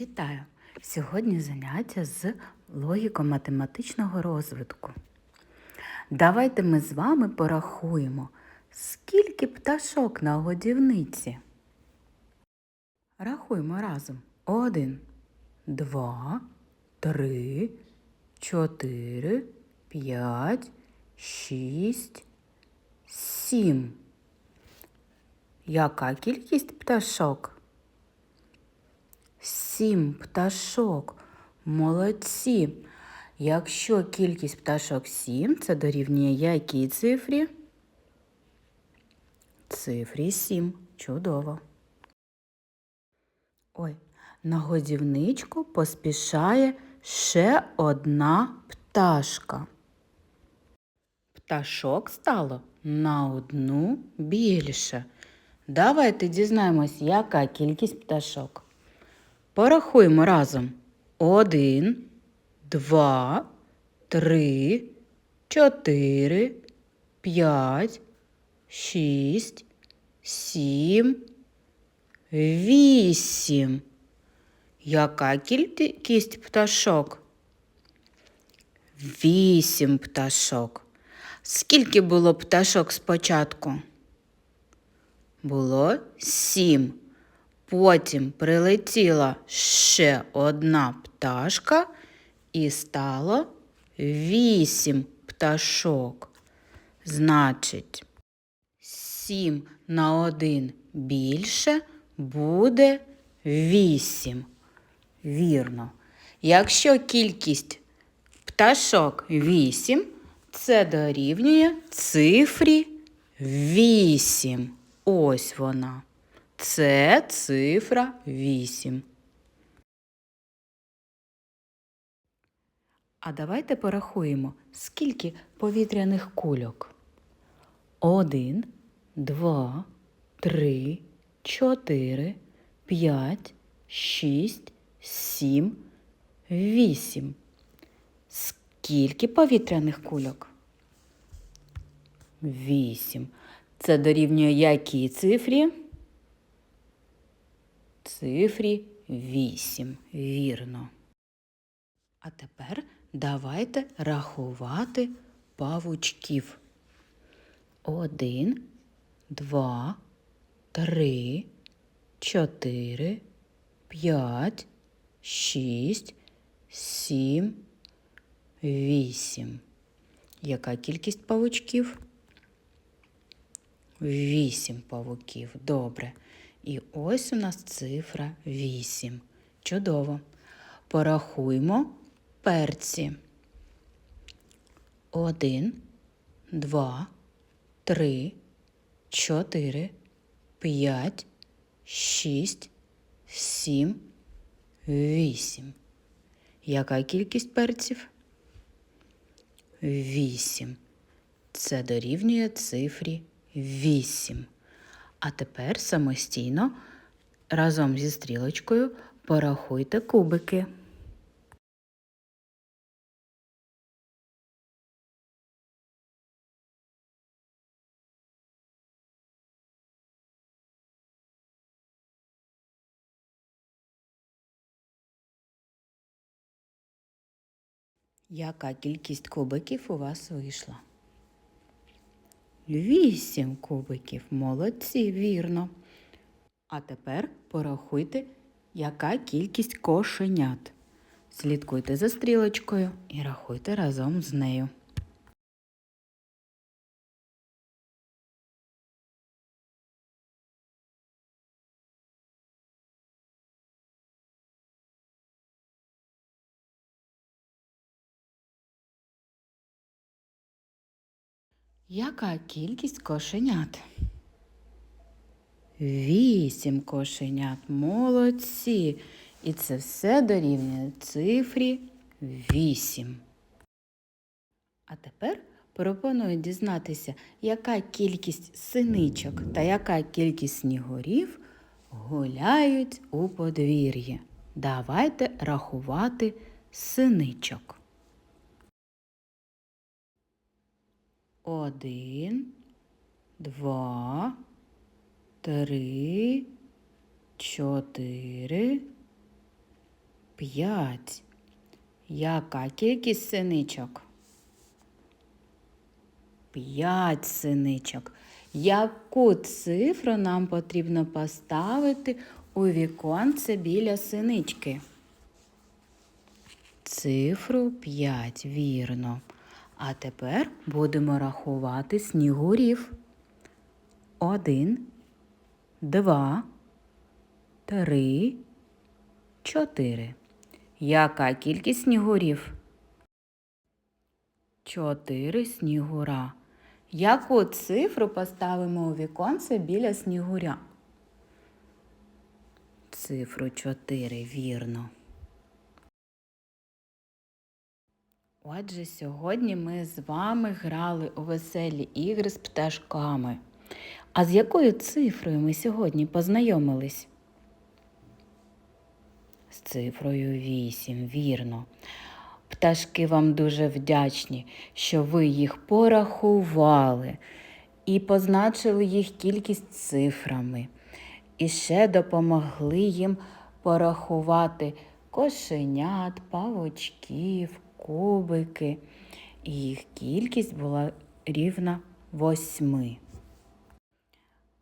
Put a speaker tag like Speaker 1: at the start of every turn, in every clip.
Speaker 1: Вітаю! Сьогодні заняття з логіко-математичного розвитку. Давайте ми з вами порахуємо, скільки пташок на годівниці. Рахуємо разом. Один, два, три, чотири, п'ять, шість, сім. Яка кількість пташок? Сім пташок. Молодці. Якщо кількість пташок сім, це дорівнює якій цифрі? Цифрі сім. Чудово. Ой, на годівничку поспішає ще одна пташка. Пташок стало на одну більше. Давайте дізнаємось, яка кількість пташок. Порахуємо разом. Один, два, три, чотири, п'ять, шість, сім, вісім. Яка кількість пташок? Вісім пташок. Скільки було пташок спочатку? Було сім. Потім прилетіла ще одна пташка і стало вісім пташок. Значить, сім на один більше буде вісім. Вірно. Якщо кількість пташок вісім, це дорівнює цифрі вісім. Ось вона. Це цифра 8. А давайте порахуємо, скільки повітряних кульок. Один, два, три, чотири, п'ять, шість, сім, вісім. Скільки повітряних кульок? Вісім. Це дорівнює якій цифрі? Цифрі 8. Вірно. А тепер давайте рахувати павучків. Один, два, три, чотири, п'ять, шість, сім, вісім. Яка кількість павучків? Вісім павуків. Добре. І ось у нас цифра 8. Чудово. Порахуймо перці. 1, 2, 3, 4, 5, 6, 7, 8. Яка кількість перців? 8. Це дорівнює цифрі 8. А тепер самостійно разом зі стрілочкою порахуйте кубики. Яка кількість кубиків у вас вийшла? Вісім кубиків. Молодці, вірно. А тепер порахуйте, яка кількість кошенят. Слідкуйте за стрілочкою і рахуйте разом з нею. Яка кількість кошенят? Вісім кошенят. Молодці. І це все дорівнює цифрі вісім. А тепер пропоную дізнатися, яка кількість синичок та яка кількість снігурів гуляють у подвір'ї. Давайте рахувати синичок. Один, два, три, чотири, П'ять. Яка кількість синичок? П'ять синичок. Яку цифру нам потрібно поставити у віконце біля синички? Цифру 5, вірно. А тепер будемо рахувати снігурів. Один, два, три, чотири. Яка кількість снігурів? Чотири снігура. Яку цифру поставимо у віконце біля снігуря? Цифру 4, вірно. Отже, сьогодні ми з вами грали у веселі ігри з пташками. А з якою цифрою ми сьогодні познайомились? З цифрою 8, вірно. Пташки вам дуже вдячні, що ви їх порахували і позначили їх кількість цифрами. І ще допомогли їм порахувати кошенят, павучків, кубики. І їх кількість була рівна восьми.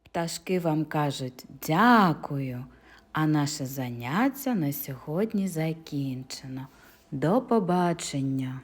Speaker 1: Пташки вам кажуть дякую, а наше заняття на сьогодні закінчено. До побачення!